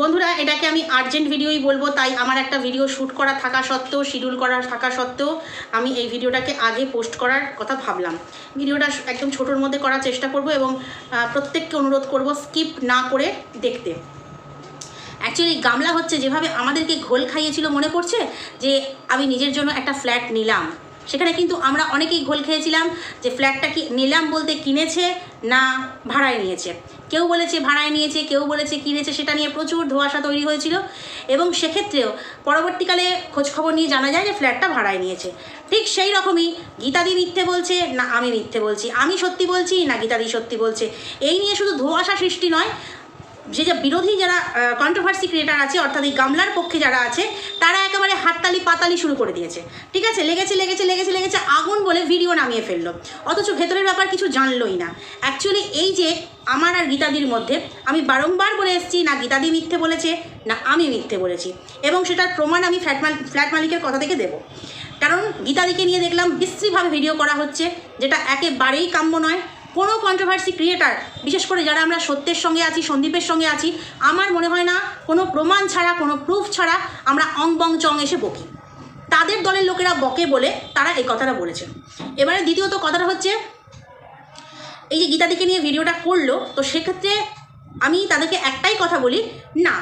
বন্ধুরা, এটাকে আমি আর্জেন্ট ভিডিওই বলব, তাই আমার একটা ভিডিও শ্যুট করা থাকা সত্ত্বেও শিডিউল করা থাকা সত্ত্বেও আমি এই ভিডিওটাকে আগে পোস্ট করার কথা ভাবলাম। ভিডিওটা একদম ছোটোর মধ্যে করার চেষ্টা করব এবং প্রত্যেককে অনুরোধ করব স্কিপ না করে দেখতে। অ্যাকচুয়ালি গামলা হচ্ছে যেভাবে আমাদেরকে ঘোল খাইয়েছিল মনে পড়ছে, যে আমি নিজের জন্য একটা ফ্ল্যাট নিলাম। সেখানে কিন্তু আমরা অনেকেই ঘোল খেয়েছিলাম যে ফ্ল্যাটটা কি নিলাম বলতে কিনেছে না ভাড়ায় নিয়েছে। কেউ বলেছে ভাড়ায় নিয়েছে, কেউ বলেছে কিনেছে, সেটা নিয়ে প্রচুর ধোঁয়াশা তৈরি হয়েছিল। এবং সেক্ষেত্রেও পরবর্তীকালে খোঁজখবর নিয়ে জানা যায় যে ফ্ল্যাটটা ভাড়ায় নিয়েছে। ঠিক সেই রকমই গীতাদি মিথ্যে বলছে না আমি মিথ্যে বলছি। আমি সত্যি বলছি না গীতাদি সত্যি বলছে। এই নিয়ে শুধু ধোঁয়াশা সৃষ্টি নয় যে যে বিরোধী যারা কন্ট্রোভার্সি ক্রিয়েটার আছে, অর্থাৎ এই গামলার পক্ষে যারা আছে, তারা একেবারে হাততালি পাতালি শুরু করে দিয়েছে। ঠিক আছে? লেগেছে লেগেছে লেগেছে লেগেছে, আগুন বলে ভিডিও নামিয়ে ফেলল। অথচ ভেতরের ব্যাপার কিছু জানলোই না। অ্যাকচুয়ালি এই যে আমার আর গীতাদির মধ্যে, আমি বারংবার বলে এসেছি, না গীতাদি মিথ্যে বলেছে, না আমি মিথ্যে বলেছি। এবং সেটার প্রমাণ আমি ফ্ল্যাট মাল, ফ্ল্যাট মালিকের কথা থেকে দেবো। কারণ গীতাদিকে নিয়ে দেখলাম বিশ্রীভাবে ভিডিও করা হচ্ছে, যেটা একেবারেই কাম্য নয়। কোনো কন্ট্রোভার্সি ক্রিয়েটার বিশেষ করে যারা আমরা সত্যের সঙ্গে আছি, সন্দীপের সঙ্গে আছি, আমার মনে হয় না কোনো প্রমাণ ছাড়া, কোনো প্রুফ ছাড়া আমরা অং বং চং এসে বকি। তাদের দলের লোকেরা বকে বলে তারা এই কথাটা বলেছে। এবারে দ্বিতীয়ত কথাটা হচ্ছে, এই যে গীতাদিকে নিয়ে ভিডিওটা করল, তো সেক্ষেত্রে আমি তাদেরকে একটাই কথা বলি, না,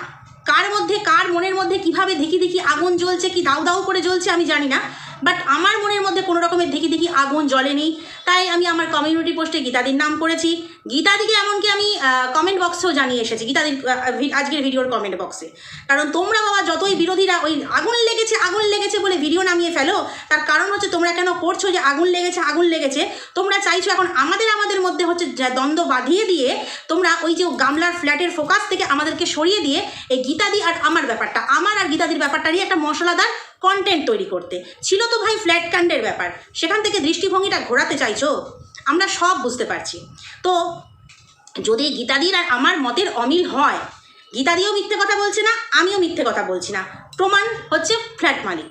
কার মধ্যে, কার মনের মধ্যে কীভাবে দেখি দেখি আগুন জ্বলছে, কি দাউ দাউ করে জ্বলছে আমি জানি না বাট আমার মনের মধ্যে কোনো রকমের ধিকি ধিকি আগুন জ্বলেনি। তাই আমি আমার কমিউনিটি পোস্টে গীতাদির নাম করেছি। গীতাদিকে এমনকি আমি কমেন্ট বক্সেও জানিয়ে এসেছি। গীতাদির আজকের ভিডিওর কমেন্ট বক্সে কারণ তোমরা বাবা যতই বিরোধীরা, ওই আগুন লেগেছে আগুন লেগেছে বলে ভিডিও নামিয়ে ফেলো, তার কারণ হচ্ছে তোমরা কেন করছ যে আগুন লেগেছে আগুন লেগেছে? তোমরা চাইছো এখন আমাদের আমাদের মধ্যে হচ্ছে দ্বন্দ্ব বাঁধিয়ে দিয়ে তোমরা ওই যে গামলার ফ্ল্যাটের ফোকাস থেকে আমাদেরকে সরিয়ে দিয়ে এই গীতাদি আর আমার ব্যাপারটা, আমার আর গীতাদির ব্যাপারটা নিয়ে একটা মশলাদার কন্টেন্ট তৈরি করতে। ছিল তো ভাই ফ্ল্যাট কাণ্ডের ব্যাপার। সেখান থেকে দৃষ্টিভঙ্গিটা ঘোরাতে চাইছো? আমরা সব বুঝতে পারছি। তো যদি গীতাদির আর আমার মতের অমিল হয়, গীতাদিও মিথ্যে কথা বলছে না, আমিও মিথ্যে কথা বলছি না। প্রমাণ হচ্ছে ফ্ল্যাট মালিক।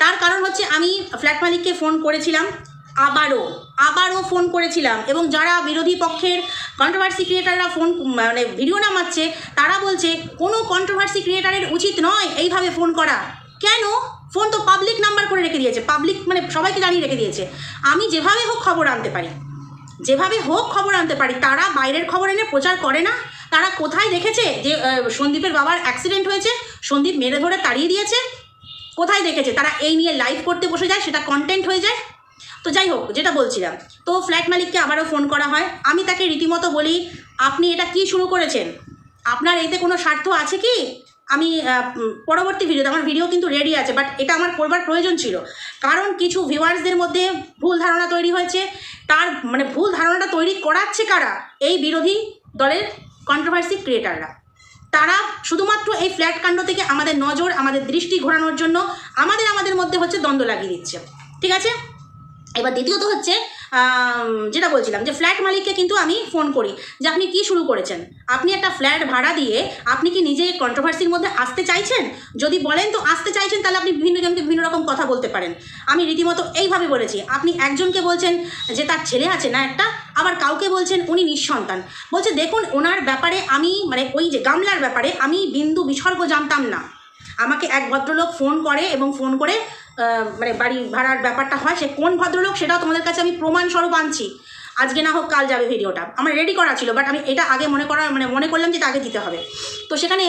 তার কারণ হচ্ছে আমি ফ্ল্যাট মালিককে ফোন করেছিলাম, আবারও আবারও ফোন করেছিলাম এবং যারা বিরোধী পক্ষের কন্ট্রোভার্সি ক্রিয়েটাররা ফোন মানে ভিডিও নামাচ্ছে, তারা বলছে, কোনো কন্ট্রোভার্সি ক্রিয়েটারের উচিত নয় এইভাবে ফোন করা। কেন? ফোন তো পাবলিক নাম্বার করে রেখে দিয়েছে। পাবলিক মানে সবাইকে জানিয়ে রেখে দিয়েছে। আমি যেভাবে হোক খবর আনতে পারি, যেভাবে হোক খবর আনতে পারি, তারা বাইরের খবর এনে প্রচার করে না। তারা কোথায় দেখেছে যে সন্দীপের বাবার অ্যাক্সিডেন্ট হয়েছে, সন্দীপ মেরে ধরে তাড়িয়ে দিয়েছে, কোথায় দেখেছে? তারা এই নিয়ে লাইভ করতে বসে যায়, সেটা কন্টেন্ট হয়ে যায়। তো যাই হোক, যেটা বলছিলাম, তো ফ্ল্যাট মালিককে আবারও ফোন করা হয়। আমি তাকে রীতিমতো বলি, আপনি এটা কি শুরু করেছেন? আপনার এতে কোনো স্বার্থ আছে কি? আমি পরবর্তী ভিডিওতে আমার ভিডিও কিন্তু রেডি আছে বাট এটা আমার করবার প্রয়োজন ছিল। কারণ কিছু ভিউয়ার্সদের মধ্যে ভুল ধারণা তৈরি হয়েছে। তার মানে ভুল ধারণাটা তৈরি করাচ্ছে কারা? এই বিরোধী দলের কন্ট্রোভার্সি ক্রিয়েটাররা তারা শুধুমাত্র এই ফ্ল্যাট কাণ্ড থেকে আমাদের নজর, আমাদের দৃষ্টি ঘোরানোর জন্য আমাদের আমাদের মধ্যে হচ্ছে দ্বন্দ্ব লাগিয়ে দিচ্ছে। ঠিক আছে? এবার দ্বিতীয়ত হচ্ছে যেটা বলছিলাম যে ফ্ল্যাট মালিককে কিন্তু আমি ফোন করি যে আপনি কি শুরু করেছেন? আপনি একটা ফ্ল্যাট ভাড়া দিয়ে আপনি কি নিজে কন্ট্রোভার্সির মধ্যে আসতে চাইছেন? যদি বলেন তো আসতে চাইছেন, তাহলে আপনি বিভিন্ন জনকে বিভিন্ন রকম কথা বলতে পারেন। আমি রীতিমতো এইভাবে বলেছি, আপনি একজনকে বলছেন যে তার ছেলে আছে না একটা, আবার কাউকে বলছেন উনি নিঃসন্তান। বলছে, দেখুন, ওনার ব্যাপারে আমি মানে ওই যে গামলার ব্যাপারে আমি বিন্দু বিসর্গ জানতাম না। আমাকে এক ভদ্রলোক ফোন করে এবং ফোন করে মানে বাড়ি ভাড়ার ব্যাপারটা হয় সে কোন ভদ্রলোক সেটাও তোমাদের কাছে আমি প্রমাণস্বরূপ আনছি। আজকে না হোক কাল যাবে ভিডিওটা। আমার রেডি করা ছিল বাট আমি এটা আগে মনে করা মানে মনে করলাম যে আগে দিতে হবে। তো সেখানে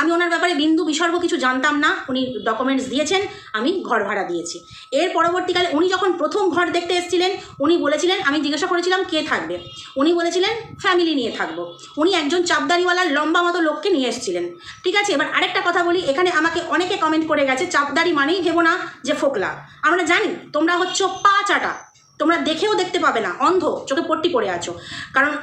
আমি ওনার ব্যাপারে বিন্দু বিসর্গ কিছু জানতাম না। উনি ডকুমেন্টস দিয়েছেন, আমি ঘর ভাড়া দিয়েছি। এর পরবর্তীকালে উনি যখন প্রথম ঘর দেখতে এসেছিলেন, উনি বলেছিলেন, আমি জিজ্ঞাসা করেছিলাম, কে থাকবে? উনি বলেছিলেন ফ্যামিলি নিয়ে থাকব। উনি একজন চাপদারিওয়ালার লম্বা মতো লোককে নিয়ে এসেছিলেন। ঠিক আছে? এবার আরেকটা কথা বলি, এখানে আমাকে অনেকে কমেন্ট করে গেছে, চাপদারি মানেই ভেবো না যে ফোকলা। আমরা জানি, তোমরা হচ্ছে পা চাটা। তোমরা দেখেও দেখতে পাবে না, অন্ধ, চোখে পট্টি পড়ে আছো। কারণ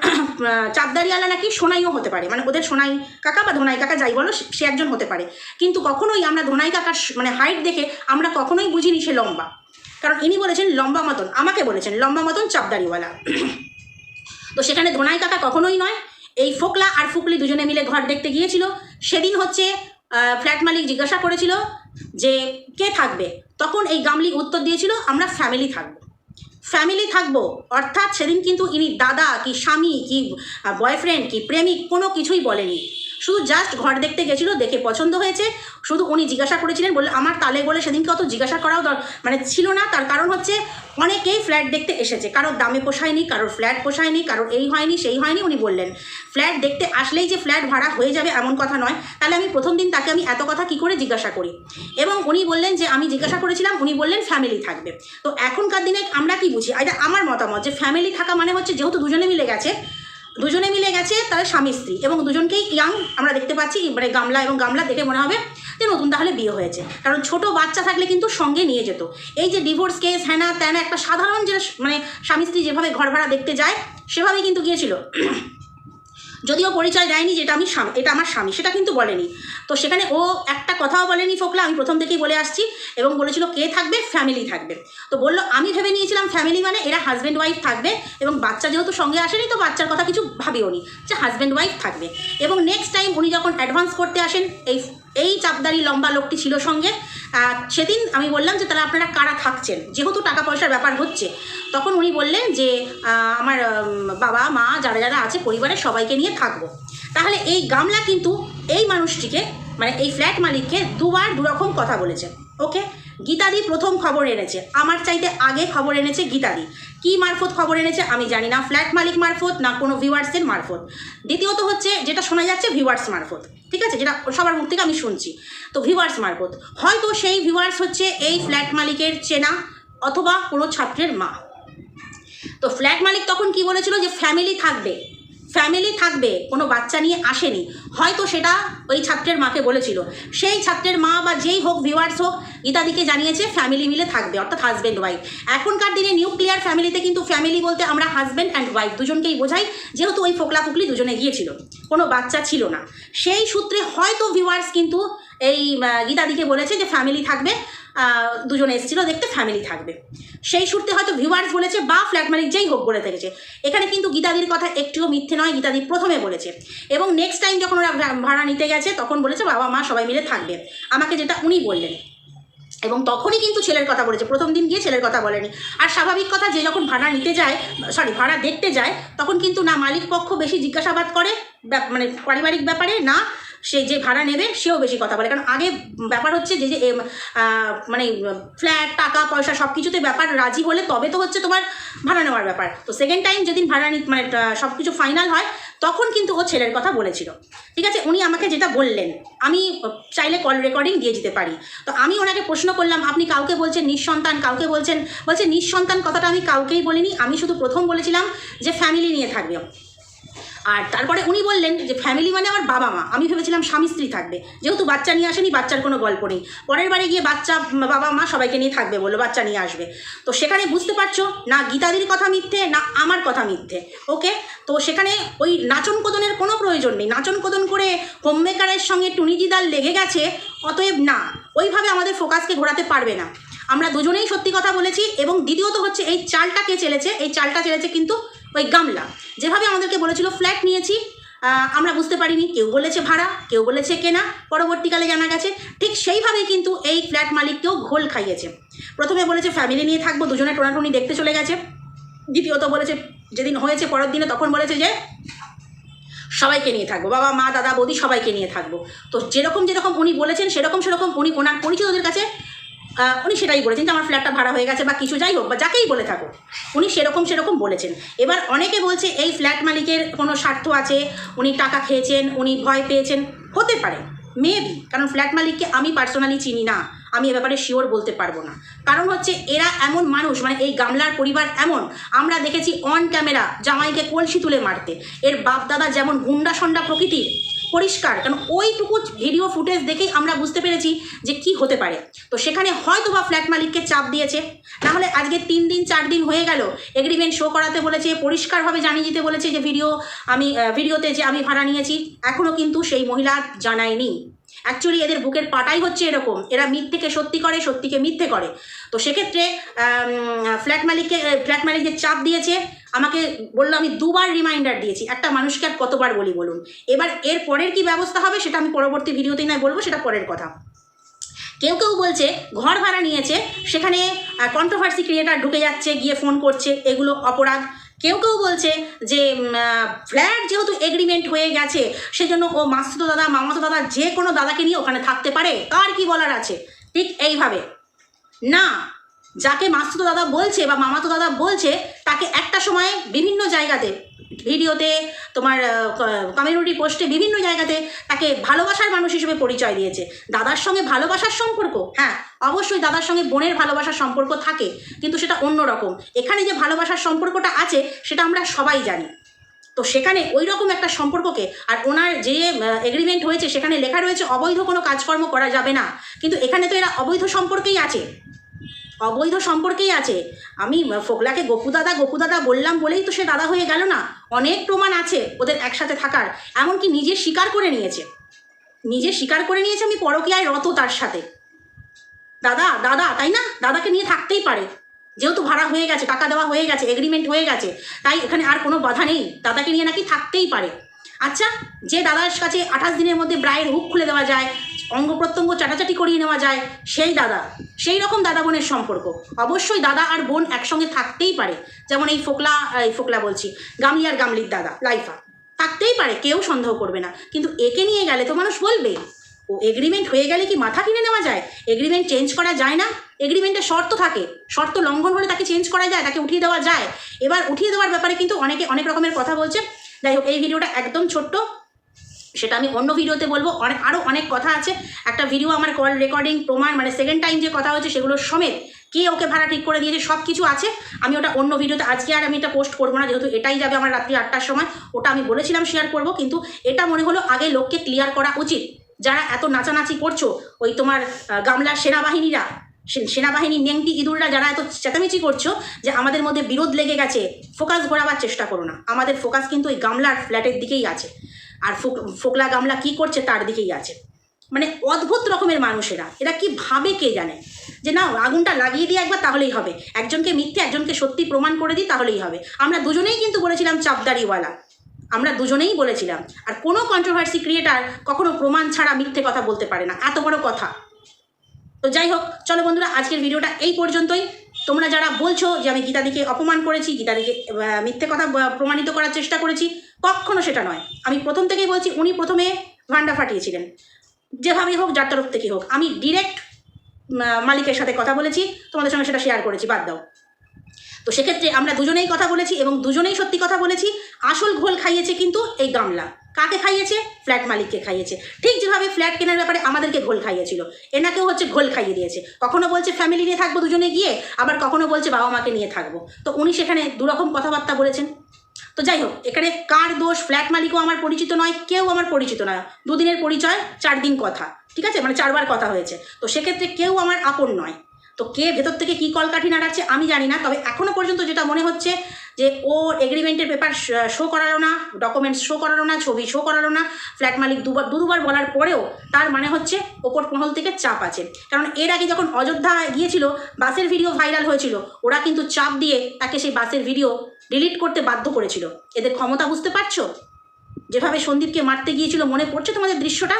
চাপদারিওয়ালা নাকি সোনাইও হতে পারে মানে ওদের সোনাই কাকা বা ধোনাই কাকা যাই বলো, সে- একজন হতে পারে। কিন্তু কখনোই আমরা ধোনাই কাকার মানে হাইট দেখে আমরা কখনোই বুঝিনি সে লম্বা। কারণ ইনি বলেছেন লম্বা মতন, আমাকে বলেছেন লম্বা মতন চাপদারিওয়ালা তো সেখানে ধোনাই কাকা কখনোই নয়, এই ফোকলা আর ফুকলি দুজনে মিলে ঘর দেখতে গিয়েছিল। সেদিন হচ্ছে ফ্ল্যাট মালিক জিজ্ঞাসা করেছিল যে, কে থাকবে? তখন এই গামলি উত্তর দিয়েছিল, আমরা ফ্যামিলি থাকব। ফ্যামিলি থাকব। অর্থাৎ সেদিন কিন্তু ইনি দাদা কি স্বামী কি বয়ফ্রেন্ড কি, প্রেমিক কোনো কিছুই বলেনি শুধু জাস্ট ঘর দেখতে গেছিল, দেখে পছন্দ হয়েছে। শুধু উনি জিজ্ঞাসা করেছিলেন বলে আমার তালে বলে সেদিনকে অত জিজ্ঞাসা করাও মানে ছিল না, তার কারণ হচ্ছে অনেকেই ফ্ল্যাট দেখতে এসেছে। কারোর দামে পোষায়নি, কারোর ফ্ল্যাট পোষায়নি, কারোর এই হয়নি, সেই হয়নি, উনি বললেন ফ্ল্যাট দেখতে আসলেই যে ফ্ল্যাট ভাড়া হয়ে যাবে এমন কথা নয়। তাহলে আমি প্রথম দিন তাকে আমি এত কথা কি করে জিজ্ঞাসা করি? এবং উনি বললেন যে, আমি জিজ্ঞাসা করেছিলাম, উনি বললেন ফ্যামিলি থাকবে। তো এখনকার দিনে আমরা কি বুঝি? এটা আমার মতামত যে ফ্যামিলি থাকা মানে হচ্ছে যেহেতু দুজনে মিলে গেছে দুজনে মিলে গেছে তাদের স্বামী স্ত্রী এবং দুজনকেই ইয়াং আমরা দেখতে পাচ্ছি মানে গামলা এবং গামলা দেখে মনে হবে যে নতুন তাহলে বিয়ে হয়েছে। কারণ ছোট বাচ্চা থাকলে কিন্তু সঙ্গে নিয়ে যেত। এই যে ডিভোর্স কেস হ্যানা ত্যানা একটা সাধারণ যে মানে স্বামী স্ত্রী যেভাবে ঘর ভাড়া দেখতে যায়, সেভাবেই কিন্তু গিয়েছিল। যদিও পরিচয় দেয়নি যেটা আমি স্বামী, এটা আমার স্বামী, সেটা কিন্তু বলেনি। তো সেখানে ও একটা কথাও বলেনি ফোকলা, আমি প্রথম থেকেই বলে আসছি এবং বলেছিল কে থাকবে? ফ্যামিলি থাকবে। তো বলল, আমি ভেবে নিয়েছিলাম ফ্যামিলি মানে এরা হাজব্যান্ড ওয়াইফ থাকবে এবং বাচ্চা যেহেতু সঙ্গে আসেনি, তো বাচ্চার কথা কিছু ভাবিও নি যে হাজব্যান্ড ওয়াইফ থাকবে। এবং নেক্সট টাইম উনি যখন অ্যাডভান্স করতে আসেন, এই এই চাপদারি লম্বা লোকটি ছিল সঙ্গে। সেদিন আমি বললাম যে তারা আপনারা কারা থাকছেন? যেহেতু টাকা পয়সার ব্যাপার হচ্ছে। তখন উনি বললেন যে আমার বাবা, মা, যারা যারা আছে পরিবারের সবাইকে নিয়ে থাকব। তাহলে এই গামলা কিন্তু এই মানুষটিকে মানে এই ফ্ল্যাট মালিককে দুবার দুরকম কথা বলেছে। ওকে? গীতাদি প্রথম খবর এনেছে। আমার চাইতে আগে খবর এনেছে গীতাদি। কি মারফত খবর এনেছে আমি জানি না। ফ্ল্যাট মালিক মারফত না কোনো ভিউয়ার্সের মারফত। দ্বিতীয়ত হচ্ছে যেটা শোনা যাচ্ছে ভিউয়ার্স মারফত। ঠিক আছে? যেটা সবার মুখ থেকে আমি শুনছি। তো ভিউয়ার্স মারফত। হয়তো সেই ভিউয়ার্স হচ্ছে এই ফ্ল্যাট মালিকের চেনা অথবা কোনো ছাত্রের মা। তো ফ্ল্যাট মালিক তখন কি বলেছিল যে, ফ্যামিলি থাকবে। ফ্যামিলি থাকবে, কোনো বাচ্চা নিয়ে আসেনি। হয়তো সেটা ওই ছাত্রের মাকে বলেছিল। সেই ছাত্রের মা বা যেই হোক ভিউয়ার্স হোক, গীতাদিকে জানিয়েছে ফ্যামিলি মিলে থাকবে, অর্থাৎ হাজব্যান্ড ওয়াইফ এখনকার দিনে নিউক্লিয়ার ফ্যামিলিতে কিন্তু ফ্যামিলি বলতে আমরা হাজব্যান্ড অ্যান্ড ওয়াইফ দুজনকেই বোঝাই, যেহেতু ওই ফোকলা ফুকলি দুজনে গিয়েছিল। কোনো বাচ্চা ছিল না। সেই সূত্রে হয়তো ভিউয়ার্স কিন্তু এই গীতাদিকে বলেছে যে ফ্যামিলি থাকবে। দুজনে এসেছিল, দেখতে ফ্যামিলি থাকবে। সেই সূত্রে হয়তো ভিউয়ার্স বলেছে বা ফ্ল্যাট মালিক যেই হোক বলে থেকেছে। এখানে কিন্তু গীতাদির কথা একটুও মিথ্যে নয়, গীতাদি প্রথমে বলেছে। এবং নেক্সট টাইম যখন ওরা ভাড়া নিতে গেছে, তখন বলেছে বাবা, মা সবাই মিলে থাকবে। আমাকে যেটা উনি বললেন। এবং তখনই কিন্তু ছেলের কথা বলেছে। প্রথম দিন গিয়ে ছেলের কথা বলেনি। আর স্বাভাবিক কথা, যে যখন ভাড়া নিতে যায় সরি ভাড়া দেখতে যায়, তখন কিন্তু না মালিক পক্ষ বেশি জিজ্ঞাসাবাদ করে মানে পারিবারিক ব্যাপারে, না সে যে ভাড়া নেবে সেও বেশি কথা বলে। কারণ আগে ব্যাপার হচ্ছে যে যে মানে ফ্ল্যাট, টাকা, পয়সা সব কিছুতে ব্যাপার রাজি হলে তবে তো হচ্ছে তোমার ভাড়া নেওয়ার ব্যাপার। তো সেকেন্ড টাইম যেদিন ভাড়া নি মানে সব কিছু ফাইনাল হয়, তখন কিন্তু ও ছেলের কথা বলেছিল। ঠিক আছে? উনি আমাকে যেটা বললেন, আমি চাইলে কল রেকর্ডিং দিয়ে দিতে পারি। তো আমি ওনাকে প্রশ্ন করলাম, আপনি কাউকে বলছেন নিঃসন্তান, কাউকে বলছেন? বলছে, নিঃসন্তান কথাটা আমি কাউকেই বলিনি, আমি শুধু প্রথম বলেছিলাম যে ফ্যামিলি নিয়ে থাকবে। আর তারপরে উনি বললেন যে ফ্যামিলি মানে আমার বাবা মা। আমি ভেবেছিলাম স্বামী স্ত্রী থাকবে। যেহেতু বাচ্চা নিয়ে আসেনি, বাচ্চার কোনো গল্প নেই। পরের বারে গিয়ে বাচ্চা বাবা মা সবাইকে নিয়ে থাকবে বলল, বাচ্চা নিয়ে আসবে। তো সেখানে বুঝতে পারছ, না গীতাদির কথা মিথ্যে, না আমার কথা মিথ্যে। ওকে? তো সেখানে ওই নাচন কোদনের কোনো প্রয়োজন নেই। নাচন কোদন করে হোমমেকারের সঙ্গে টুনিজিদার লেগে গেছে, অতএব না, ওইভাবে আমাদের ফোকাসকে ঘোরাতে পারবে না। আমরা দুজনেই সত্যি কথা বলেছি এবং দ্বিতীয়ত হচ্ছে এই চালটা কে চেলেছে? এই চালটা চেলেছে কিন্তু ওই গামলা। যেভাবে আমাদেরকে বলেছিল ফ্ল্যাট নিয়েছি। আমরা বুঝতে পারিনি, কেউ বলেছে ভাড়া, কেউ বলেছে কেনা, পরবর্তীকালে জানা গেছে, ঠিক সেইভাবেই কিন্তু এই ফ্ল্যাট মালিককেও ঘোল খাইয়েছে। প্রথমে বলেছে ফ্যামিলি নিয়ে থাকব, দুজনে টোনাটুনি দেখতে চলে গেছে। দ্বিতীয়ত বলেছে, যেদিন হয়েছে পরের দিনে, তখন বলেছে যে, সবাইকে নিয়ে থাকব। বাবা, মা, দাদা, বৌদি সবাইকে নিয়ে থাকব। তো যেরকম যেরকম উনি বলেছেন, সেরকম সেরকম উনি ওনার পরিচিতদের কাছে উনি সেটাই বলেছেন যে আমার ফ্ল্যাটটা ভাড়া হয়ে গেছে বা কিছু যাই হোক বা যাকেই বলে থাকো উনি সেরকম সেরকম বলেছেন। এবার অনেকে বলছে এই ফ্ল্যাট মালিকের কোনো স্বার্থ আছে, উনি টাকা খেয়েছেন, উনি ভয় পেয়েছেন, হতে পারে মেবি কারণ ফ্ল্যাট মালিককে আমি পার্সোনালি চিনি না, আমি এ ব্যাপারে শিওর বলতে পারব না। কারণ হচ্ছে এরা এমন মানুষ মানে এই গামলার পরিবার এমন, আমরা দেখেছি অন ক্যামেরা জামাইকে কলসি তুলে মারতে। এর বাপ দাদা যেমন গুন্ডা সন্ডা প্রকৃতির পরিষ্কার, কারণ ওইটুকু ভিডিও ফুটেজ দেখেই আমরা বুঝতে পেরেছি যে কি হতে পারে। তো সেখানে হয়তো বা ফ্ল্যাট মালিককে চাপ দিয়েছে। নাহলে আজকে তিন দিন, চার দিন হয়ে গেল এগ্রিমেন্ট শো করাতে বলেছে, পরিষ্কারভাবে জানিয়ে দিতে বলেছে যে ভিডিও আমি ভিডিওতে যে আমি ভাড়া নিয়েছি এখনও কিন্তু সেই মহিলা জানায়নি। অ্যাকচুয়ালি এদের বুকের পাটাই হচ্ছে এরকম। এরা মিথ্যেকে সত্যি করে, সত্যিকে মিথ্যে করে। তো সেক্ষেত্রে ফ্ল্যাট মালিককে ফ্ল্যাট মালিক যে চাপ দিয়েছে, আমাকে বলল, আমি দুবার রিমাইন্ডার দিয়েছি। একটা মানুষকে আর কতবার বলি বলুন? এবার এর পরের কি ব্যবস্থা হবে, সেটা আমি পরবর্তী ভিডিওতেই নয় বলব, সেটা পরের কথা। কেউ কেউ বলছে, ঘর ভাড়া নিয়েছে, সেখানে কন্ট্রোভার্সি ক্রিয়েটার ঢুকে যাচ্ছে, গিয়ে ফোন করছে, এগুলো অপরাধ। কেউ কেউ বলছে যে ফ্ল্যাট যেহেতু এগ্রিমেন্ট হয়ে গেছে, সেজন্য ও মাসুতো দাদা, মামাতো দাদা যে কোনো দাদাকে নিয়ে ওখানে থাকতে পারে। কার কি বলার আছে? ঠিক এইভাবে। না যাকে মাসুতো দাদা বলছে বা মামাতো দাদা বলছে, তাকে একটা সময়ে বিভিন্ন জায়গাতে, ভিডিওতে, তোমার কমিউনিটি পোস্টে বিভিন্ন জায়গাতে তাকে ভালোবাসার মানুষ হিসেবে পরিচয় দিয়েছে। দাদার সঙ্গে ভালোবাসার সম্পর্ক হ্যাঁ অবশ্যই দাদার সঙ্গে বোনের ভালোবাসার সম্পর্ক থাকে, কিন্তু সেটা অন্য রকম। এখানে যে ভালোবাসার সম্পর্কটা আছে, সেটা আমরা সবাই জানি। তো সেখানে ওই রকম একটা সম্পর্ককে, আর ওনার যে এগ্রিমেন্ট হয়েছে, সেখানে লেখা রয়েছে, অবৈধ কোনো কাজকর্ম করা যাবে না। কিন্তু এখানে তো এরা অবৈধ সম্পর্কেই আছে। অবৈধ সম্পর্কেই আছে। আমি ফোকলাকে গপু দাদা গপু দাদা বললাম বলেই তো সে দাদা হয়ে গেল না। অনেক প্রমাণ আছে ওদের একসাথে থাকার, এমনকি নিজে স্বীকার করে নিয়েছে। নিজে স্বীকার করে নিয়েছে আমি পরকীয়ায় রত তার সাথে। দাদা দাদা, তাই না? দাদাকে নিয়ে থাকতেই পারে। যেহেতু ভাড়া হয়ে গেছে, টাকা দেওয়া হয়ে গেছে এগ্রিমেন্ট হয়ে গেছে, তাই এখানে আর কোনো বাধা নেই। দাদাকে নিয়ে নাকি থাকতেই পারে। আচ্ছা যে দাদার কাছে আঠাশ দিনের মধ্যে ব্রায়ের হুক খুলে দেওয়া যায়, অঙ্গ প্রত্যঙ্গ চাটাচাটি করিয়ে নেওয়া যায়, সেই দাদা, সেই রকম দাদা বোনের সম্পর্ক। অবশ্যই দাদা আর বোন একসঙ্গে থাকতেই পারে। যেমন এই ফোকলা এই ফোকলা বলছি, গামলি আর গামলির দাদা, লাইফা। থাকতেই পারে, কেউ সন্দেহ করবে না। কিন্তু একে নিয়ে গেলে তো মানুষ বলবে, ও এগ্রিমেন্ট হয়ে গেলে কি মাথা কিনে নেওয়া যায়? এগ্রিমেন্ট চেঞ্জ করা যায় না? এগ্রিমেন্টে শর্ত থাকে। শর্ত লঙ্ঘন হলে তাকে চেঞ্জ করা যায়, তাকে উঠিয়ে দেওয়া যায়। এবার উঠিয়ে দেওয়ার ব্যাপারে কিন্তু অনেকে অনেক রকমের কথা বলছে। যাই হোক, এই ভিডিওটা একদম ছোট্ট। সেটা আমি অন্য ভিডিওতে বলব। অনেক আরও অনেক কথা আছে। একটা ভিডিও আমার কল রেকর্ডিং প্রমাণ মানে সেকেন্ড টাইম যে কথা হচ্ছে সেগুলো সমেত কে ওকে ভাড়া ঠিক করে দিয়েছে সব কিছু আছে। আমি ওটা অন্য ভিডিওতে, আজকে আর আমি এটা পোস্ট করব না, যেহেতু এটাই যাবে আমার রাত্রি আটটার সময়। ওটা আমি বলেছিলাম শেয়ার করব, কিন্তু এটা মনে হলো আগে লোককে ক্লিয়ার করা উচিত। যারা এত নাচানাচি করছ, ওই তোমার গামলার সেনাবাহিনীরা সেনাবাহিনীর নেংটি ইঁদুররা যারা এত চেঁচামেচি করছ যে আমাদের মধ্যে বিরোধ লেগে গেছে, ফোকাস ঘোরাবার চেষ্টা করো না। আমাদের ফোকাস কিন্তু ওই গামলার ফ্ল্যাটের দিকেই আছে। আর ফোক- ফোকলা গামলা কি করছে তার দিকেই আছে। মানে অদ্ভুত রকমের মানুষেরা। এরা কি ভাবে কে জানে? যে না, আগুনটা লাগিয়ে দিয়ে একবার তাহলেই হবে। একজনকে মিথ্যে, একজনকে সত্যি প্রমাণ করে দিই তাহলেই হবে। আমরা দুজনেই কিন্তু বলেছিলাম চাপদারিওয়ালা আমরা দুজনেই বলেছিলাম। আর কোনো কন্ট্রোভার্সি ক্রিয়েটার কখনো প্রমাণ ছাড়া মিথ্যে কথা বলতে পারে না। এত বড় কথা। তো যাই হোক, চলো বন্ধুরা, আজকের ভিডিওটা এই পর্যন্তই। তোমরা যারা বলছো যে আমি গীতাদিকে অপমান করেছি গীতাদিকে মিথ্যে কথা প্রমাণিত করার চেষ্টা করেছি, কখনো সেটা নয়। আমি প্রথম থেকেই বলছি, উনি প্রথমে ভান্ডা ফাটিয়েছিলেন। যেভাবেই হোক, যার তরফ থেকে হোক। আমি ডিরেক্ট মালিকের সাথে কথা বলেছি, তোমাদের সঙ্গে সেটা শেয়ার করেছি, বাদ দাও। তো সেক্ষেত্রে আমরা দুজনেই কথা বলেছি এবং দুজনেই সত্যি কথা বলেছি। আসল ঘোল খাইয়েছে কিন্তু এই গামলা। কাকে খাইয়েছে? ফ্ল্যাট মালিককে খাইয়েছে। ঠিক যেভাবে ফ্ল্যাট কেনার ব্যাপারে আমাদেরকে ঘোল খাইয়েছিল। এনাকেও হচ্ছে ঘোল খাইয়ে দিয়েছে। কখনো বলছে ফ্যামিলি নিয়ে থাকব দুজনে গিয়ে, আবার কখনো বলছে বাবা মাকে নিয়ে থাকব। তো উনি সেখানে দুরকম কথাবার্তা বলেছেন। তো যাই হোক, এখানে কার দোষ? ফ্ল্যাট মালিকও আমার পরিচিত নয়, কেউ আমার পরিচিত নয় দুদিনের পরিচয় চার দিন কথা। ঠিক আছে? মানে চারবার কথা হয়েছে। তো সেক্ষেত্রে কেউ আমার আপন নয়। তো কে ভেতর থেকে কী কলকাঠি নাড়াচ্ছে আমি জানি না, তবে এখনও পর্যন্ত যেটা মনে হচ্ছে যে ও এগ্রিমেন্টের পেপার শো করালো না ডকুমেন্টস শো করালো না, ছবি শো করালো না ফ্ল্যাট মালিক দুবার দুবার বলার পরেও তার মানে হচ্ছে ওপর মহল থেকে চাপ আছে। কারণ এর আগে যখন অযোধ্যা গিয়েছিল, বাসের ভিডিও ভাইরাল হয়েছিল, ওরা কিন্তু চাপ দিয়ে তাকে সেই বাসের ভিডিও ডিলিট করতে বাধ্য করেছিল। এদের ক্ষমতা বুঝতে পারছ? যেভাবে সন্দীপকে মারতে গিয়েছিল, মনে পড়ছে তোমাদের দৃশ্যটা?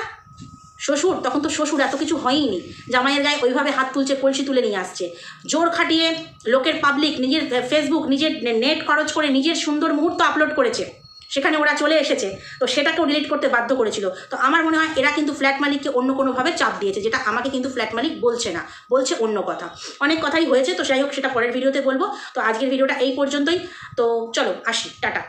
শ্বশুর, তখন তো শ্বশুর এত কিছু হয়নি জামাইয়ের গায়ে ওইভাবে হাত তুলছে, কলসি তুলে নিয়ে আসছে। জোর খাটিয়ে লোকের পাবলিক নিজের ফেসবুক নিজের নেট খরচ করে নিজের সুন্দর মুহূর্ত আপলোড করেছে। সেখানে ওরা চলে এসেছে। তো সেটাকেও ডিলিট করতে বাধ্য করেছিল। তো আমার মনে হয় এরা কিন্তু ফ্ল্যাট মালিককে অন্য কোনোভাবে চাপ দিয়েছে, যেটা আমাকে কিন্তু ফ্ল্যাট মালিক বলছে না, বলছে অন্য কথা। অনেক কথাই হয়েছে, তো যাই হোক সেটা পরের ভিডিওতে বলব। তো আজকের ভিডিওটা এই পর্যন্তই। তো চলো, আসি, টাটা।